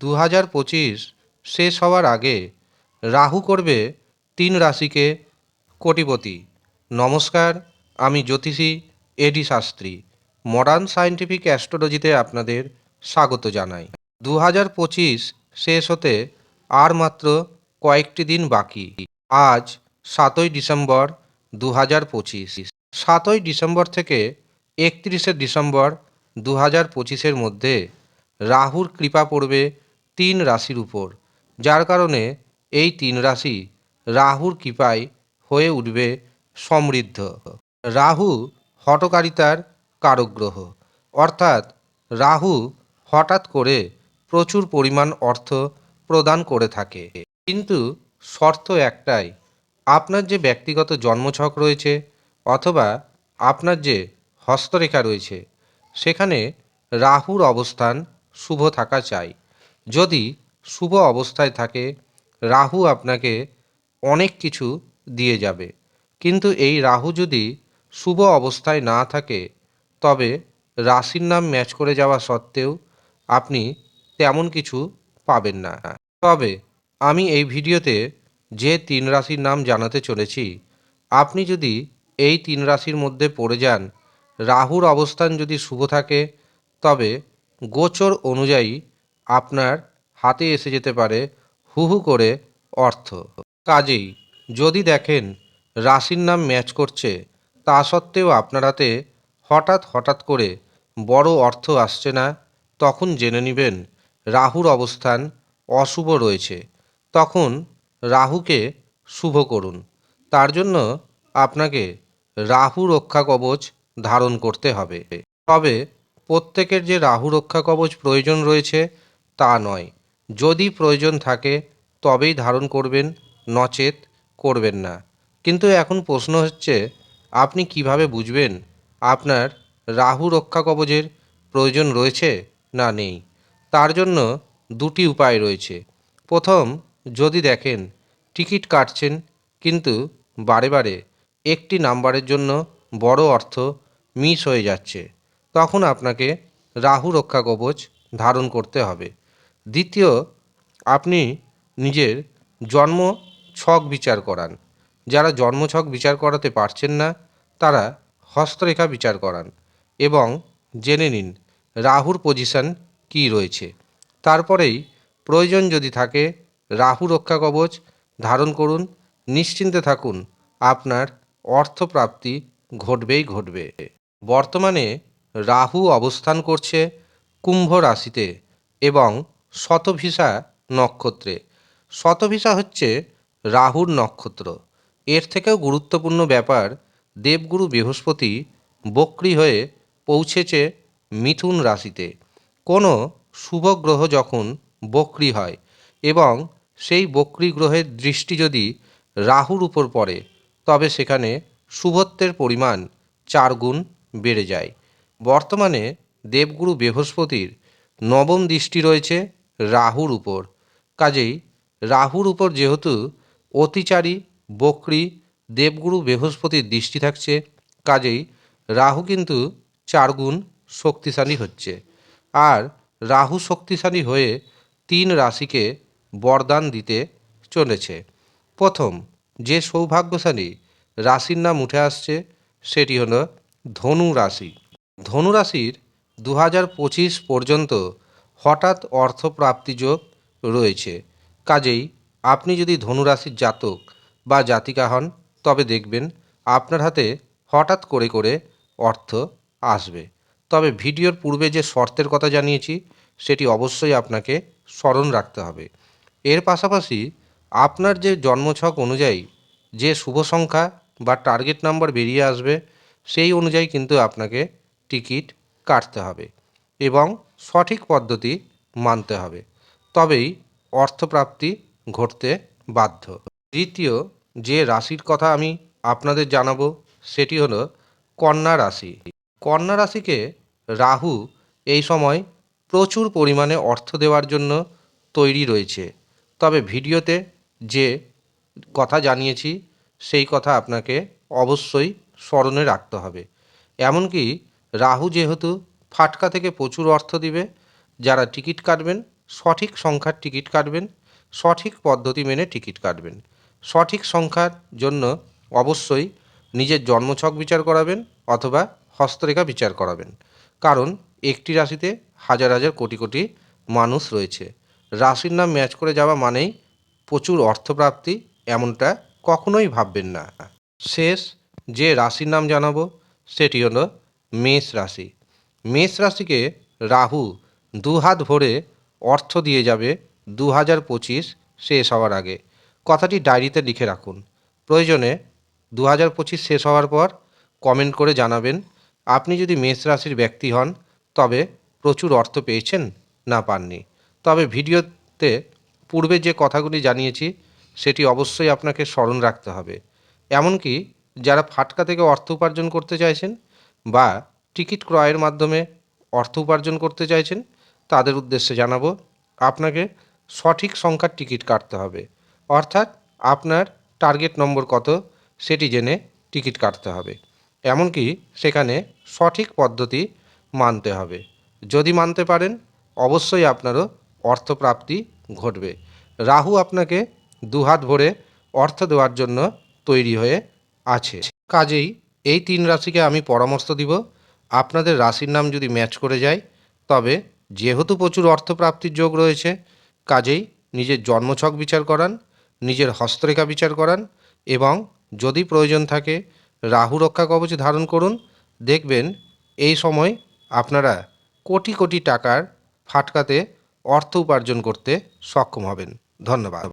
দু হাজার পঁচিশ শেষ হওয়ার আগে রাহু করবে তিন রাশিকে কোটিপতি। নমস্কার, আমি জ্যোতিষী এডি শাস্ত্রী মডার্ন সায়েন্টিফিক অ্যাস্ট্রোলজিতে আপনাদের স্বাগত জানাই। দু হাজার পঁচিশ শেষ হতে আর মাত্র কয়েকটি দিন বাকি। আজ সাতই ডিসেম্বর দু হাজার পঁচিশ। সাতই ডিসেম্বর থেকে একত্রিশে ডিসেম্বর দু হাজার পঁচিশের মধ্যে রাহুর কৃপা পড়বে তিন রাশির উপর, যার কারণে এই তিন রাশি রাহুর কৃপায় হয়ে উঠবে সমৃদ্ধ। রাহু হটকারিতার কারগ্রহ, অর্থাৎ রাহু হঠাৎ করে প্রচুর পরিমাণ অর্থ প্রদান করে থাকে। কিন্তু শর্ত একটাই, আপনার যে ব্যক্তিগত জন্মছক রয়েছে অথবা আপনার যে হস্তরেখা রয়েছে, সেখানে রাহুর অবস্থান শুভ থাকা চাই। যদি শুভ অবস্থায় থাকে, রাহু আপনাকে অনেক কিছু দিয়ে যাবে। কিন্তু এই রাহু যদি শুভ অবস্থায় না থাকে, তবে রাশির নাম ম্যাচ করে যাওয়া সত্ত্বেও আপনি তেমন কিছু পাবেন না। তবে আমি এই ভিডিওতে যে তিন রাশির নাম জানাতে চলেছি, আপনি যদি এই তিন রাশির মধ্যে পড়ে যান, রাহুর অবস্থান যদি শুভ থাকে, তবে গোচর অনুযায়ী আপনার হাতে এসে যেতে পারে হু হু করে অর্থ। কাজেই যদি দেখেন রাশির নাম ম্যাচ করছে, তা সত্ত্বেও আপনার হাতে হঠাৎ হঠাৎ করে বড় অর্থ আসছে না, তখন জেনে নেবেন রাহুর অবস্থান অশুভ রয়েছে। তখন রাহুকে শুভ করুন। তার জন্য আপনাকে রাহু রক্ষা কবচ ধারণ করতে হবে। তবে প্রত্যেকের যে রাহু রক্ষা কবচ প্রয়োজন রয়েছে তা নয়। যদি প্রয়োজন থাকে, তবেই ধারণ করবেন, নচেত করবেন না। কিন্তু এখন প্রশ্ন হচ্ছে, আপনি কীভাবে বুঝবেন আপনার রাহু রক্ষা কবচের প্রয়োজন রয়েছে না নেই? তার জন্য দুটি উপায় রয়েছে। প্রথম, যদি দেখেন টিকিট কাটছেন, কিন্তু বারে বারে একটি নাম্বারের জন্য বড় অর্থ মিস হয়ে যাচ্ছে, তখন আপনাকে রাহু রক্ষা কবচ ধারণ করতে হবে। দ্বিতীয়, আপনি নিজের জন্ম ছক বিচার করান। যারা জন্মছক বিচার করাতে পারছেন না, তারা হস্তরেখা বিচার করান এবং জেনে নিন রাহুর পজিশন কী রয়েছে। তারপরেই প্রয়োজন যদি থাকে রাহু রক্ষা কবচ ধারণ করুন, নিশ্চিন্তে থাকুন, আপনার অর্থপ্রাপ্তি ঘটবেই ঘটবে। বর্তমানে রাহু অবস্থান করছে কুম্ভ রাশিতে এবং শতভিসা নক্ষত্রে। শতভিসা হচ্ছে রাহুর নক্ষত্র। এর থেকেও গুরুত্বপূর্ণ ব্যাপার, দেবগুরু বৃহস্পতি বক্রি হয়ে পৌঁছেছে মিথুন রাশিতে। কোনো শুভ গ্রহ যখন বক্রি হয় এবং সেই বক্রি গ্রহের দৃষ্টি যদি রাহুর উপর পড়ে, তবে সেখানে শুভত্বের পরিমাণ চার গুণ বেড়ে যায়। বর্তমানে দেবগুরু বৃহস্পতির নবম দৃষ্টি রয়েছে রাহুর উপর। কাজেই রাহুর উপর যেহেতু অতিচারী, বক্রি, দেবগুরু বৃহস্পতির দৃষ্টি থাকছে, কাজেই রাহু কিন্তু চারগুণ শক্তিশালী হচ্ছে। আর রাহু শক্তিশালী হয়ে তিন রাশিকে বরদান দিতে চলেছে। প্রথম, যে সৌভাগ্যশালী রাশির নাম উঠে আসছে, সেটি হলো ধনু রাশি। ধনু রাশির দু হাজার পঁচিশ পর্যন্ত হঠাৎ অর্থপ্রাপ্তি যোগ রয়েছে। কাজেই আপনি যদি ধনুরাশির জাতক বা জাতিকা হন, তবে দেখবেন আপনার হাতে হঠাৎ করে করে অর্থ আসবে। তবে ভিডিওর পূর্বে যে শর্তের কথা জানিয়েছি, সেটি অবশ্যই আপনাকে স্মরণ রাখতে হবে। এর পাশাপাশি আপনার যে জন্মছক অনুযায়ী যে শুভ সংখ্যা বা টার্গেট নাম্বার বেরিয়ে আসবে, সেই অনুযায়ী কিন্তু আপনাকে টিকিট কাটতে হবে। এবং সঠিক পদ্ধতি মানতে হবে। তবেই অর্থপ্রাপ্তি ঘটতে বাধ্য। দ্বিতীয় যে রাশির কথা আমি আপনাদের জানাব, সেটি হলো কন্যা রাশি। কন্যা রাশিকে রাহু এই সময় প্রচুর পরিমাণে অর্থ দেওয়ার জন্য তৈরি রয়েছে। তবে ভিডিওতে যে কথা জানিয়েছি, সেই কথা আপনাকে অবশ্যই স্মরণে রাখতে হবে। এমনকি রাহু যেহেতু ফাটকা থেকে প্রচুর অর্থ দিবে। যারা টিকিট কাটবেন, সঠিক সংখ্যার টিকিট কাটবেন, সঠিক পদ্ধতি মেনে টিকিট কাটবেন। সঠিক সংখ্যার জন্য অবশ্যই নিজের জন্মছক বিচার করাবেন অথবা হস্তরেখা বিচার করাবেন। কারণ একটি রাশিতে হাজার হাজার কোটি কোটি মানুষ রয়েছে। রাশির নাম ম্যাচ করে যাওয়া মানেই প্রচুর অর্থপ্রাপ্তি এমনটা কখনোই ভাববেন না। শেষ যে রাশির নাম জানাব, সেটি হলো মেষ রাশি। মেষ রাশিকে রাহু দু হাত ভরে অর্থ দিয়ে যাবে দু হাজার পঁচিশ শেষ হওয়ার আগে। কথাটি ডায়েরিতে লিখে রাখুন। প্রয়োজনে দু হাজার পঁচিশ শেষ হওয়ার পর কমেন্ট করে জানাবেন, আপনি যদি মেষ রাশির ব্যক্তি হন, তবে প্রচুর অর্থ পেয়েছেন না পাননি। তবে ভিডিওতে পূর্বে যে কথাগুলি জানিয়েছি, সেটি অবশ্যই আপনাকে স্মরণ রাখতে হবে। এমনকি যারা ফাটকা থেকে অর্থ উপার্জন করতে চাইছেন বা টিকিট ক্রয়ের মাধ্যমে অর্থ উপার্জন করতে চাইছেন, তাদের উদ্দেশ্যে জানাব, আপনাকে সঠিক সংখ্যার টিকিট কাটতে হবে। অর্থাৎ আপনার টার্গেট নম্বর কত, সেটি জেনে টিকিট কাটতে হবে। এমনকি সেখানে সঠিক পদ্ধতি মানতে হবে। যদি মানতে পারেন, অবশ্যই আপনারও অর্থপ্রাপ্তি ঘটবে। রাহু আপনাকে দুহাত ভরে অর্থ দেওয়ার জন্য তৈরি হয়ে আছে। কাজেই এই তিন রাশিকে আমি পরামর্শ দিব। আপনাদের রাশির নাম যদি ম্যাচ করে যায়, তবে যেহেতু প্রচুর অর্থপ্রাপ্তির যোগ রয়েছে, কাজেই নিজের জন্মছক বিচার করান, নিজের হস্তরেখা বিচার করান এবং যদি প্রয়োজন থাকে রাহু রক্ষা কবচ ধারণ করুন। দেখবেন এই সময় আপনারা কোটি কোটি টাকার ফাটকাতে অর্থ উপার্জন করতে সক্ষম হবেন। ধন্যবাদ।